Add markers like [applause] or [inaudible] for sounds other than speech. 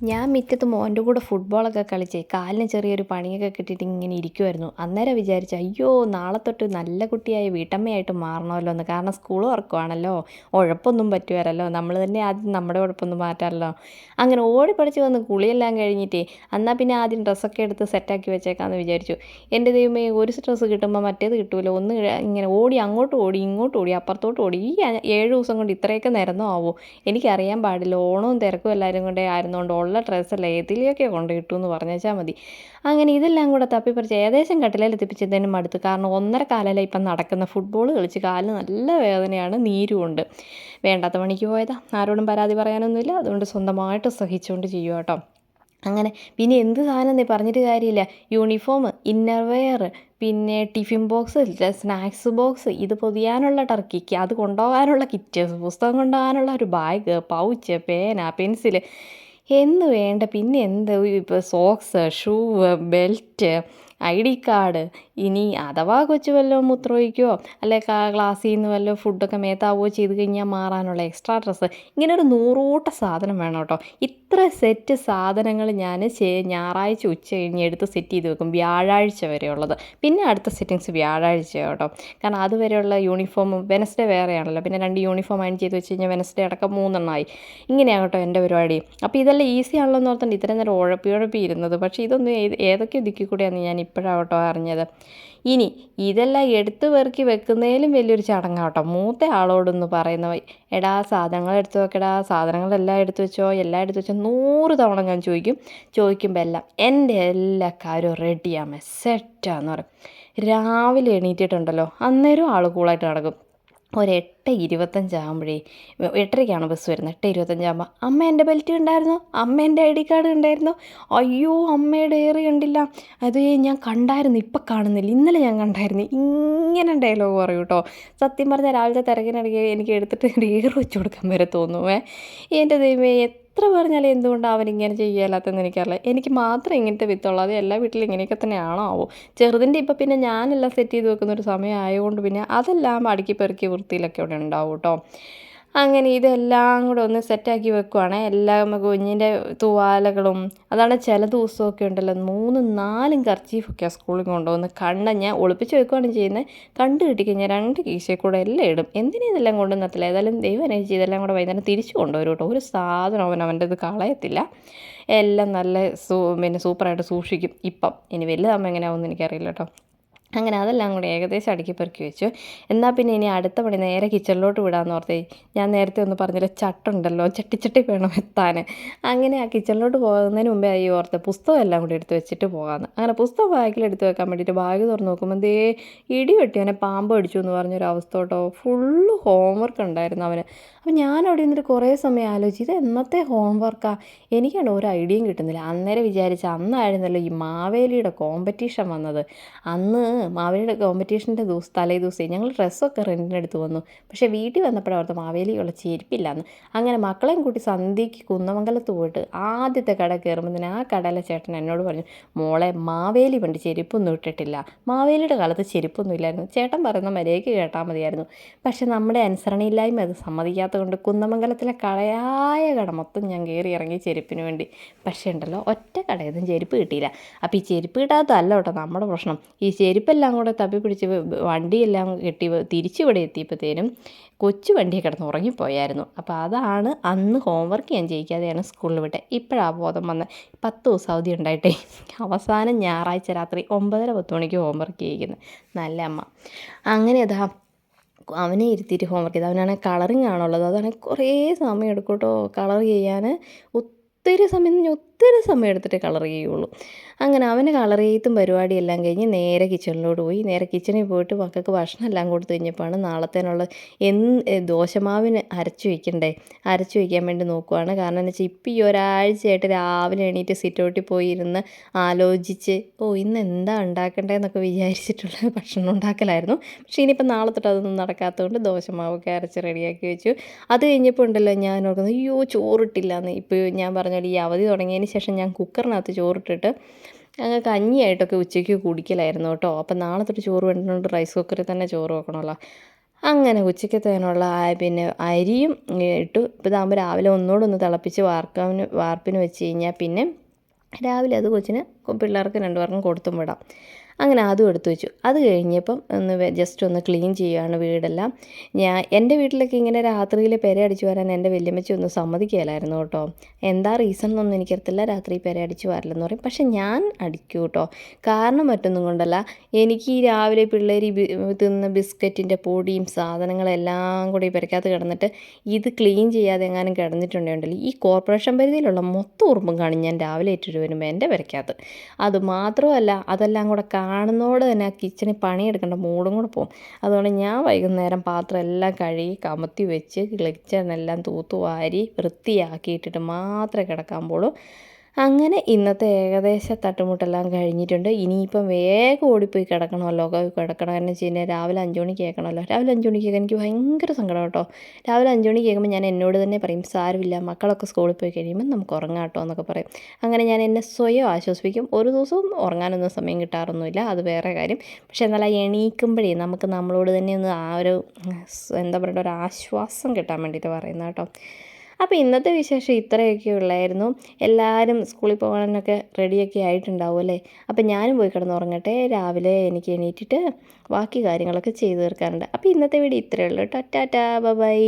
ഞാൻ മിറ്റത്ത് മോന്റെ കൂടെ ഫുട്ബോളൊക്കെ കളിച്ച് കാലിന് ചെറിയൊരു പണിയൊക്കെ കിട്ടിയിട്ട് ഇങ്ങനെ ഇരിക്കുമായിരുന്നു അന്നേരം വിചാരിച്ചു അയ്യോ നാളെ തൊട്ട് നല്ല കുട്ടിയായി വീട്ടമ്മയായിട്ട് മാറണമല്ലോ എന്ന്. കാരണം സ്കൂൾ ഉറക്കുവാണല്ലോ ഉഴപ്പൊന്നും പറ്റുമല്ലോ നമ്മൾ തന്നെ ആദ്യം നമ്മുടെ ഉഴപ്പൊന്നും മാറ്റാമല്ലോ. അങ്ങനെ ഓടി പഠിച്ച് വന്ന് കുളിയെല്ലാം കഴിഞ്ഞിട്ടേ എന്നാൽ പിന്നെ ആദ്യം ഡ്രസ്സൊക്കെ എടുത്ത് സെറ്റാക്കി വെച്ചേക്കാമെന്ന് വിചാരിച്ചു. എന്റെ ദൈവമേ ഒരു ഡ്രസ്സ് കിട്ടുമ്പോൾ മറ്റേത് കിട്ടുമല്ലോ ഒന്ന് ഇങ്ങനെ ഓടി അങ്ങോട്ട് ഓടി ഇങ്ങോട്ട് ഓടി അപ്പുറത്തോട്ട് ഓടി. ഈ ഏഴ് ദിവസം കൊണ്ട് ഇത്രയൊക്കെ നിരന്നോ ആവോ? എനിക്കറിയാൻ പാടില്ല. ഓണവും തിരക്കും എല്ലാവരും കൊണ്ടേ ആയിരുന്നുകൊണ്ട് ഉള്ള ഡ്രസ്സല്ല ഏതിലേക്ക് കൊണ്ട് ഇട്ടു എന്ന് പറഞ്ഞാൽ മതി. അങ്ങനെ ഇതെല്ലാം കൂടെ തപ്പിപ്പറിച്ച് ഏകദേശം കട്ടിലേൽ എത്തിപ്പിച്ചതിനും അടുത്ത് കാരണം ഒന്നര കാലല്ലേ ഇപ്പം നടക്കുന്ന ഫുട്ബോൾ കളിച്ച് കാലിൽ നല്ല വേദനയാണ് നീരുമുണ്ട് വേണ്ടാത്ത പണിക്ക് പോയതാ. ആരോടും പരാതി പറയാനൊന്നുമില്ല. അതുകൊണ്ട് സ്വന്തമായിട്ട് സഹിച്ചുകൊണ്ട് ചെയ്യുക കേട്ടോ. അങ്ങനെ പിന്നെ എന്ത് സാധനം നീ പറഞ്ഞിട്ട് കാര്യമില്ല. യൂണിഫോം ഇന്നർ വെയർ പിന്നെ ടിഫിൻ ബോക്സ് സ്നാക്സ് ബോക്സ് ഇത് പൊതിയാനുള്ള ടർക്കിക്ക് അത് കൊണ്ടുപോകാനുള്ള കിറ്റ് പുസ്തകം കൊണ്ടുപോകാനുള്ള ഒരു ബാഗ് പൗച്ച് പേന പെൻസിൽ എന്ന് വേണ്ട പിന്നെ എന്ത്? ഇപ്പോൾ socks shoe belt I D card ഇനി അഥവാ കൊച്ചു വല്ലതും മൂത്രമൊഴിക്കുകയോ അല്ലെ ക്ലാസ്സിൽ നിന്ന് വല്ലതും ഫുഡൊക്കെ മേത്താവുകയോ ചെയ്ത് കഴിഞ്ഞാൽ മാറാനുള്ള എക്സ്ട്രാ ഡ്രസ്സ് ഇങ്ങനെ ഒരു നൂറോട്ട സാധനം വേണം കേട്ടോ. ഇത്ര സെറ്റ് സാധനങ്ങൾ ഞാൻ ഞായറാഴ്ച ഉച്ച കഴിഞ്ഞ് എടുത്ത് സെറ്റ് ചെയ്ത് വെക്കും വ്യാഴാഴ്ച വരെയുള്ളത്. പിന്നെ അടുത്ത സെറ്റിങ്സ് വ്യാഴാഴ്ച കേട്ടോ. കാരണം അതുവരെയുള്ള യൂണിഫോം വെനസ്ഡേ വേറെയാണല്ലോ. പിന്നെ രണ്ട് യൂണിഫോം അയൺ ചെയ്ത് വെച്ച് കഴിഞ്ഞാൽ വെനസ്ഡേ അടക്കം മൂന്നെണ്ണമായി ഇങ്ങനെയാണ് കേട്ടോ എന്റെ പരിപാടി. അപ്പോൾ ഇതെല്ലാം ഈസി ആണല്ലോ എന്ന് ഓർത്തുകൊണ്ട് ഇത്രയും നേരം ഉഴപ്പി ഉഴപ്പി ഇരുന്നത്. പക്ഷേ ഇതൊന്നും ഏതൊക്കെ ദിക്കിൽ കൂടെയാണ് ഞാൻ ഇപ്പോഴാട്ടോ അറിഞ്ഞത്. ഇനി ഇതെല്ലാം എടുത്തു പെറുക്കി വെക്കുന്നതിലും വലിയൊരു ചടങ്ങാട്ടോ മൂത്ത ആളോടൊന്ന് പറയുന്ന എടാ സാധനങ്ങൾ എടുത്തു വെക്കടാ സാധനങ്ങളെല്ലാം എടുത്തു വെച്ചോ എല്ലാം എടുത്തു വെച്ചോ നൂറ് തവണ ഞാൻ ചോദിക്കും. ചോദിക്കുമ്പോൾ എല്ലാം എന്റെ എല്ലാ കാര്യവും റെഡിയാമേ സെറ്റാന്ന് പറയും. രാവിലെ എണീറ്റിട്ടുണ്ടല്ലോ അന്നേരം ആൾ കൂളായിട്ട് നടക്കും. ഒരു എട്ട് ഇരുപത്തഞ്ചാകുമ്പോഴേ എട്ടരയ്ക്കാണ് ബസ് വരുന്നത്? എട്ട് ഇരുപത്തഞ്ചാകുമ്പോൾ അമ്മ എന്റെ ബെൽറ്റ് ഉണ്ടായിരുന്നു അമ്മ എന്റെ ഐ ഡി കാർഡ് ഉണ്ടായിരുന്നു അയ്യോ അമ്മയുടെ ഏറി കണ്ടില്ല. അത് ഞാൻ കണ്ടായിരുന്നു ഇപ്പം കാണുന്നില്ല. ഇന്നലെ ഞാൻ കണ്ടായിരുന്നു. ഇങ്ങനെ ഡയലോഗ് പറയൂ കേട്ടോ സത്യം പറഞ്ഞാൽ രാവിലത്തെ തിരക്കിനിടയ്ക്ക് എനിക്ക് എടുത്തിട്ട് ഏറ് വെച്ച് കൊടുക്കാൻ വരെ തോന്നുമേ എന്റെ ദൈവമേ എത്ര പറഞ്ഞാലും എന്തുകൊണ്ടാണ് അവനിങ്ങനെ ചെയ്യാത്തതെന്ന് എനിക്കറിയില്ല. എനിക്ക് മാത്രം ഇങ്ങനത്തെ വിത്തുള്ളൂ. അത് എല്ലാ വീട്ടിലും ഇങ്ങനെയൊക്കെ തന്നെയാണോ ആവോ? ചെറുതിന്റെ ഇപ്പം പിന്നെ ഞാനെല്ലാം സെറ്റ് ചെയ്ത് വെക്കുന്ന ഒരു സമയം ആയതുകൊണ്ട് പിന്നെ അതെല്ലാം അടുക്കി പെറുക്കി വൃത്തിയിലൊക്കെ ഇവിടെ ഉണ്ടാവും കേട്ടോ. അങ്ങനെ ഇതെല്ലാം കൂടെ ഒന്ന് സെറ്റാക്കി വെക്കുവാണ്. എല്ലാം കുഞ്ഞിന്റെ തൂവാലകളും അതാണ് ചില ദിവസമൊക്കെ ഉണ്ടല്ലോ മൂന്നും നാലും കർച്ചീഫൊക്കെയാണ് സ്കൂളിൽ കൊണ്ടുവന്ന് കണ്ണ ഞാൻ ഒളിപ്പിച്ച് വെക്കുകയാണ് ചെയ്യുന്നത്. കണ്ടു കിട്ടിക്കഴിഞ്ഞാൽ രണ്ട് കീശയിൽ കൂടെ എല്ലാം ഇടും. എന്തിനാ ഇതെല്ലാം കൊണ്ടുവന്നത്തില്ല ഏതായാലും ദൈവം അനുസരിച്ച് ഇതെല്ലാം കൂടെ വൈകുന്നേരം തിരിച്ചു കൊണ്ടുവരും കേട്ടോ. ഒരു സാധനം അവൻ അവന്റെ ഇത് കളയത്തില്ല. എല്ലാം നല്ല സൂ പിന്നെ സൂപ്പറായിട്ട് സൂക്ഷിക്കും. ഇപ്പം ഇനി വലുതാകുമ്പോൾ എങ്ങനെയാവുമെന്ന് എനിക്കറിയില്ല കേട്ടോ. അങ്ങനെ അതെല്ലാം കൂടി ഏകദേശം അടുക്കി പെറുക്കി വെച്ചു. എന്നാൽ പിന്നെ ഇനി അടുത്ത പണി നേരെ കിച്ചണിലോട്ട് വിടാമെന്ന് ഓർത്തേ ഞാൻ നേരത്തെ ഒന്ന് പറഞ്ഞില്ല ചട്ടുണ്ടല്ലോ ചട്ടിച്ചട്ടി വേണം എത്താൻ. അങ്ങനെ ആ കിച്ചണിലോട്ട് പോകുന്നതിന് മുമ്പേ ഈ ഓർത്ത് പുസ്തകം എല്ലാം കൂടി എടുത്ത് വെച്ചിട്ട് പോകാമെന്ന് അങ്ങനെ പുസ്തകം ബാഗിൽ എടുത്ത് വെക്കാൻ വേണ്ടിയിട്ട് ബാഗ് തുറന്ന് നോക്കുമ്പോൾ ദേ ഇടി വെട്ടി പാമ്പ് അടിച്ചു എന്ന് പറഞ്ഞൊരു അവസ്ഥ കേട്ടോ. ഫുള്ള് ഹോംവർക്ക് ഉണ്ടായിരുന്നു അവന്. അപ്പം ഞാൻ അവിടെ നിന്നിട്ട് കുറേ സമയം ആലോചിച്ചു ഇത് എന്നത്തെ ഹോംവർക്കാണ് എനിക്കാണ് ഒരു ഐഡിയയും കിട്ടുന്നില്ല. അന്നേരം വിചാരിച്ച അന്നായിരുന്നല്ലോ ഈ മാവേലിയുടെ കോമ്പറ്റീഷൻ വന്നത്. അന്ന് മാവേലിയുടെ കോമ്പറ്റീഷന്റെ ദിവസം തലേ ദിവസം ഞങ്ങൾ ഡ്രസ്സൊക്കെ റെന്റിനെടുത്ത് വന്നു. പക്ഷേ വീട്ടിൽ വന്നപ്പോഴും അവിടുത്തെ മാവേലിയുള്ള ചെരുപ്പില്ലാന്ന് അങ്ങനെ മക്കളെയും കൂട്ടി സന്ധ്യയ്ക്ക് കുന്നമംഗലത്ത് പോയിട്ട് ആദ്യത്തെ കട കയറുമ്പോൾ തന്നെ ആ കടയിലെ ചേട്ടൻ എന്നോട് പറഞ്ഞു മോളെ മാവേലി പണ്ട് ചെരുപ്പൊന്നും ഇട്ടിട്ടില്ല. മാവേലിയുടെ കാലത്ത് ചെരുപ്പൊന്നും ഇല്ലായിരുന്നു. ചേട്ടൻ പറയുന്ന മര്യാദയ്ക്ക് കേട്ടാൽ മതിയായിരുന്നു. പക്ഷെ നമ്മുടെ അനുസരണയില്ലായ്മ അത് സമ്മതിക്കാത്തത് കൊണ്ട് കുന്നമംഗലത്തിലെ കടയായ കട മൊത്തം ഞാൻ കയറി ഇറങ്ങി ചെരുപ്പിന് വേണ്ടി. പക്ഷേ ഉണ്ടല്ലോ ഒറ്റ കടയൊന്നും ചെരുപ്പ് കിട്ടിയില്ല. അപ്പോൾ ഈ ചെരുപ്പ് കിട്ടാത്തതല്ല കേട്ടോ നമ്മുടെ പ്രശ്നം. ഈ ചെരുപ്പെല്ലാം കൂടെ തപ്പി പിടിച്ച് വണ്ടിയെല്ലാം കെട്ടി തിരിച്ചിവിടെ എത്തിയപ്പോഴത്തേനും കൊച്ചു വണ്ടിയെ കിടന്ന് ഉറങ്ങിപ്പോയായിരുന്നു. അപ്പോൾ അതാണ് അന്ന് ഹോംവർക്ക് ഞാൻ ചെയ്യിക്കാതെയാണ് സ്കൂളിൽ വിട്ടെ. ഇപ്പോഴാണ് ബോധം വന്ന് പത്ത് ദിവസം അവധി ഉണ്ടായിട്ടേ. അവസാനം ഞായറാഴ്ച രാത്രി ഒമ്പതര പത്ത് മണിക്ക് ഹോംവർക്ക് ചെയ്യിക്കുന്നത് നല്ല അമ്മ. അങ്ങനെ അതാ അവനെ ഇരുത്തിയിട്ട് ഹോംവർക്ക് ചെയ്ത്. അവനാണെങ്കിൽ കളറിങ് ആണുള്ളത്. അതാണെങ്കിൽ കുറേ സമയം എടുക്കും കേട്ടോ. കളർ ചെയ്യാൻ ഒത്തിരി സമയം ഒത്തിരി സമയം എടുത്തിട്ട് കളർ ചെയ്യുള്ളൂ. അങ്ങനെ അവന് കളർ ചെയ്തും പരിപാടിയെല്ലാം കഴിഞ്ഞ് നേരെ കിച്ചണിലോട്ട് പോയി. നേരെ കിച്ചണിൽ പോയിട്ട് മക്കൾക്ക് ഭക്ഷണം എല്ലാം കൊടുത്തു കഴിഞ്ഞപ്പോഴാണ് നാളത്തേനുള്ള എന്ന് ദോശമാവിന് അരച്ചു വയ്ക്കണ്ടേ അരച്ചു വയ്ക്കാൻ വേണ്ടി നോക്കുവാണ്. കാരണം എന്ന് വെച്ചാൽ ഇപ്പം ഈ ഒരാഴ്ചയായിട്ട് രാവിലെ എണീറ്റ് സിറ്റൗട്ടിൽ പോയി ഇരുന്ന് ആലോചിച്ച് ഓ ഇന്ന് എന്താ ഉണ്ടാക്കണ്ടേന്നൊക്കെ വിചാരിച്ചിട്ടുള്ള [laughs] ഭക്ഷണം ഉണ്ടാക്കലായിരുന്നു. പക്ഷേ ഇനിയിപ്പോൾ നാളെ തൊട്ട് അതൊന്നും നടക്കാത്തതുകൊണ്ട് ദോശമാവൊക്കെ അരച്ച് റെഡിയാക്കി വെച്ചു. അത് കഴിഞ്ഞപ്പോൾ ഉണ്ടല്ലോ ഞാൻ ഓർക്കുന്നത് അയ്യോ ചോറിട്ടില്ല എന്ന് ഇപ്പോൾ ഞാൻ പറഞ്ഞാൽ ഈ അവധി തുടങ്ങിയതിന് ശേഷം ഞാൻ കുക്കറിനകത്ത് ചോറിട്ടിട്ട് അങ്ങ് കഞ്ഞിയായിട്ടൊക്കെ ഉച്ചയ്ക്ക് കുടിക്കലായിരുന്നു കേട്ടോ. അപ്പം നാളെ തൊട്ട് ചോറ് വേണ്ടതുകൊണ്ട് റൈസ് കുക്കറിൽ തന്നെ ചോറ് വെക്കണമല്ലോ. അങ്ങനെ ഉച്ചയ്ക്കത്തേനുള്ള പിന്നെ അരിയും ഇട്ടു. ഇപ്പോൾ ഇതാകുമ്പോൾ രാവിലെ ഒന്നുകൂടെ ഒന്ന് തിളപ്പിച്ച് വാർക്കാവിന് വാർപ്പിന് വെച്ച് കഴിഞ്ഞാൽ പിന്നെ രാവിലെ അത് കൊച്ചിന് പിള്ളേർക്ക് രണ്ടുപേർക്കും കൊടുത്തും വിടാം. അങ്ങനെ അതും എടുത്തു വെച്ചു. അത് കഴിഞ്ഞപ്പം ഒന്ന് ജസ്റ്റ് ഒന്ന് ക്ലീൻ ചെയ്യുകയാണ് വീടെല്ലാം. ഞാൻ എന്റെ വീട്ടിലൊക്കെ ഇങ്ങനെ രാത്രിയിൽ പെര അടിച്ചു വരാൻ എന്റെ വല്യമ്മച്ചി ഒന്നും സമ്മതിക്കുകയില്ലായിരുന്നു കേട്ടോ. എന്താ റീസൺ എന്നൊന്നും എനിക്കറിയത്തില്ല. രാത്രി പെര അടിച്ചു വരില്ലെന്ന് പറയും. പക്ഷെ ഞാൻ അടിക്കും കേട്ടോ. കാരണം മറ്റൊന്നും കൊണ്ടല്ല. എനിക്ക് ഈ രാവിലെ പിള്ളേർ തിന്ന ബിസ്ക്കറ്റിന്റെ പൊടിയും സാധനങ്ങളെല്ലാം കൂടി പെരക്കകത്ത് കിടന്നിട്ട് ഇത് ക്ലീൻ ചെയ്യാതെ എങ്ങാനും കിടന്നിട്ടുണ്ടെങ്കിൽ ഈ കോർപ്പറേഷൻ പരിധിയിലുള്ള മൊത്തം ഉറുമ്പും കാണും ഞാൻ രാവിലെ ഏറ്റിട്ട് വരുമ്പോൾ എന്റെ പെരക്കകത്ത്. അത് മാത്രമല്ല അതെല്ലാം കൂടെ കാണുന്നതോടെ തന്നെ ആ കിച്ചണിൽ പണിയെടുക്കേണ്ട മൂടും കൂടെ പോകും. അതുകൊണ്ട് ഞാൻ വൈകുന്നേരം പാത്രം എല്ലാം കഴുകി കമത്തി വെച്ച് കിളിച്ചനെല്ലാം തൂത്തുവാരി വൃത്തിയാക്കിയിട്ടിട്ട് മാത്രമേ കിടക്കാൻ പോളൂ അങ്ങനെ ഇന്നത്തെ ഏകദേശ തട്ടുമുട്ടെല്ലാം കഴിഞ്ഞിട്ടുണ്ട്. ഇനിയിപ്പം വേഗം ഓടിപ്പോയി കിടക്കണമല്ലോ. കിടക്കണം. കാരണം വെച്ച് കഴിഞ്ഞാൽ രാവിലെ അഞ്ച് മണിക്ക് കേൾക്കണമല്ലോ. രാവിലെ അഞ്ച് മണിക്ക് എനിക്ക് ഭയങ്കര സങ്കടം കേട്ടോ. രാവിലെ അഞ്ച് മണിക്ക് കേൾക്കുമ്പോൾ ഞാൻ എന്നോട് തന്നെ പറയും സാരമില്ല മക്കളൊക്കെ സ്കൂളിൽ പോയി കഴിയുമ്പോൾ നമുക്ക് ഉറങ്ങാം കേട്ടോ എന്നൊക്കെ പറയും. അങ്ങനെ ഞാൻ എന്നെ സ്വയം ആശ്വസിപ്പിക്കും. ഒരു ദിവസവും ഉറങ്ങാനൊന്നും സമയം കിട്ടാറൊന്നുമില്ല. അത് വേറെ കാര്യം. പക്ഷേ എന്നാൽ ആ എണീക്കുമ്പോഴേ നമുക്ക് നമ്മളോട് തന്നെ ഒന്ന് ആ ഒരു എന്താ പറയുക ഒരു ആശ്വാസം കിട്ടാൻ വേണ്ടിയിട്ട് പറയുന്ന കേട്ടോ. അപ്പോൾ ഇന്നത്തെ വിശേഷം ഇത്രയൊക്കെ ഉള്ളായിരുന്നു. എല്ലാവരും സ്കൂളിൽ പോകാനൊക്കെ റെഡിയൊക്കെ ആയിട്ടുണ്ടാവും അല്ലേ? അപ്പോൾ ഞാനും പോയി കിടന്ന് ഉറങ്ങട്ടെ. രാവിലെ എനിക്ക് എണീറ്റിട്ട് ബാക്കി കാര്യങ്ങളൊക്കെ ചെയ്തു തീർക്കാറുണ്ട് അപ്പോൾ ഇന്നത്തെ വീഡിയോ ഇത്രയേ ഉള്ളൂ ടാറ്റാ ബൈ.